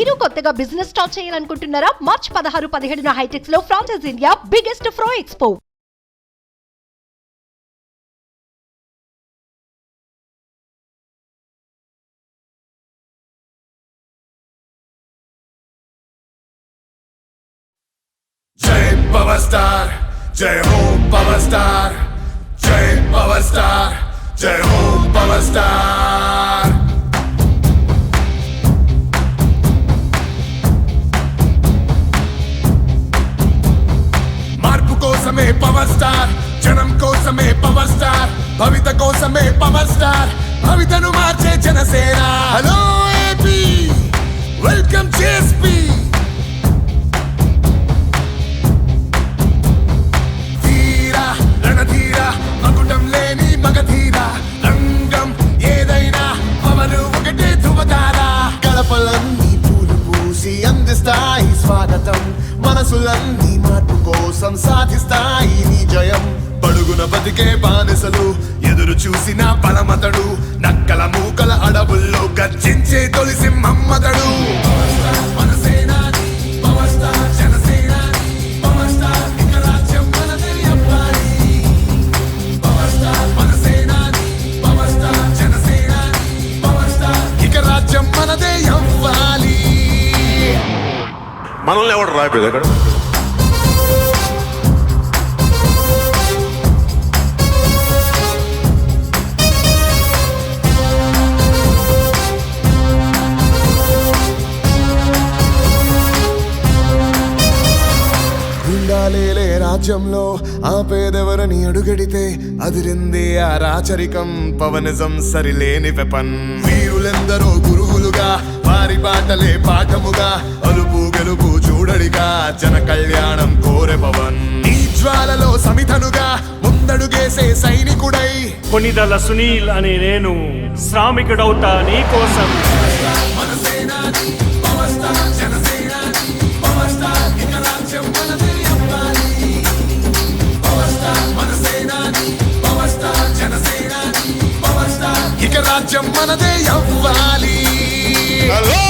మీరు కొత్తగా business start చేయాలనుకుంటున్నారా? మార్చ్ పదహారు పదిహేడున హైటెక్స్లో ఫ్రాన్సెస్ ఇండియా బిగ్గెస్ట్ ఫ్రో ఎక్స్పో జై పవర్ స్టార్ జై పవర్ స్టార్ జై పవర్ స్టార్ జై పవర్ స్టార్ కోసమే పవర్ స్టార్. జనం కోసమే పవర్ స్టార్. భవిత కోసమే పవర్ స్టార్. భవితను మార్చే జనసేన. హలో ఏపీ వెల్కమ్ పూసి అందిస్తాయి స్వాగతం. మనసులన్నీ మార్పు కోసం సాధిస్తాయి నీ జయం. పడుగున బతికే బానిసలు ఎదురు చూసిన బలమతడు నక్కల మూకల అడవుల్లో గర్జించే తొలి సింహమ్మతడు. మనదే సేనాని, మనల్ని ఎవడు రాయలేదు అక్కడ గుండాలేలే రాజ్యంలో పేదెవరని అడుగడితే అదిరింది ఆ రాచరికం. పవనిజం సరిలేని వెపన్. వీరులెందరో గురువులుగా వారి బాటలే పాఠముగా అలుపుగా జన కళ్యాణం కోరె పవన్ ఈ జ్వాలలో సమిధనుగా ముందడుగేసే సైనికుడై. కొనిదల సునీల్ అనే నేను శ్రామికుడవుతా నీ కోసం. ఇక రాజ్యం మనదే అవ్వాలి. పవర్